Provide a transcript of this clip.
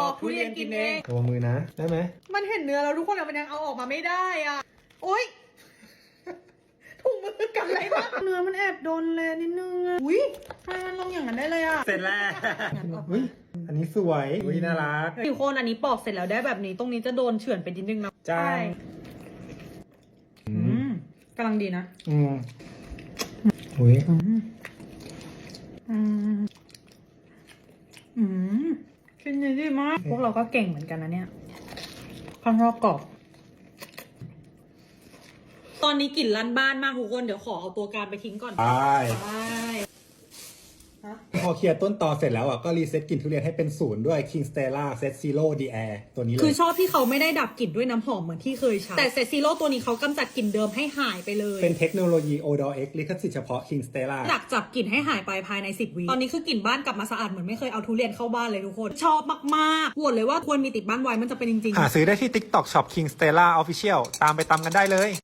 ปอกทุเรียนกินเองระวังมือนะ ได้ไหม มันเห็นเนื้อแล้วทุกคนอะมันยังเอาออกมาไม่ได้อะ โอ๊ยถุงมือกันอะไรวะเนื้อมันแอบโดนเลยนิดนึงอะอุ้ยทำไมมันลงอย่างนั้นได้เลยอะเสร็จแล้วเฮ้ยอันนี้สวยอุ้ยน่ารักทุกคนอันนี้ปอกเสร็จแล้วได้แบบนี้ตรงนี้จะโดนเฉือนไปนิดนึงนะจ้าใช่อือืมมกำลังดีนะ อืมอุ้ยอืมอืมอืม ชิ้นนี้ดีมากพวกเราก็เก่งเหมือนกันนะเนี่ยข้างนอกกรอบ ตอนนี้กลิ่นลั่นบ้านมากทุกคน เดี๋ยวขอเอาตัวการไปทิ้งก่อน ไป ไปฮะ พอเคลียร์ต้นตอเสร็จแล้วอะก็รีเซ็ตกลิ่นทุเรียนให้เป็นศูนย์ด้วย King Stella Set Zero d Air ตัวนี้เลคือยชอบที่เขาไม่ได้ดับกลิ่นด้วยน้ำหอมเหมือนที่เคยใช้ แต่เซซิโลตัวนี้เขากำจัดกลิ่นเดิมให้หายไปเลยเป็นเทคโนโลยี Odor X ลิขสิทธิ์เฉพาะ King Stella ดักจับกลิ่นให้หายไปภายใน 10วิตอนนี้คือกลิ่นบ้านกลับมาสะอาดเหมือนไม่เคยเอาทุเรียนเข้าบ้านเลยทุกคน ชอบมากๆพูดเลยว่าควรมีติดบ้านไว้มันจะเป็นจริงๆ หาซื้อได้ที่ TikTok Shop King Stella Official ตามไปตามกันได้เลย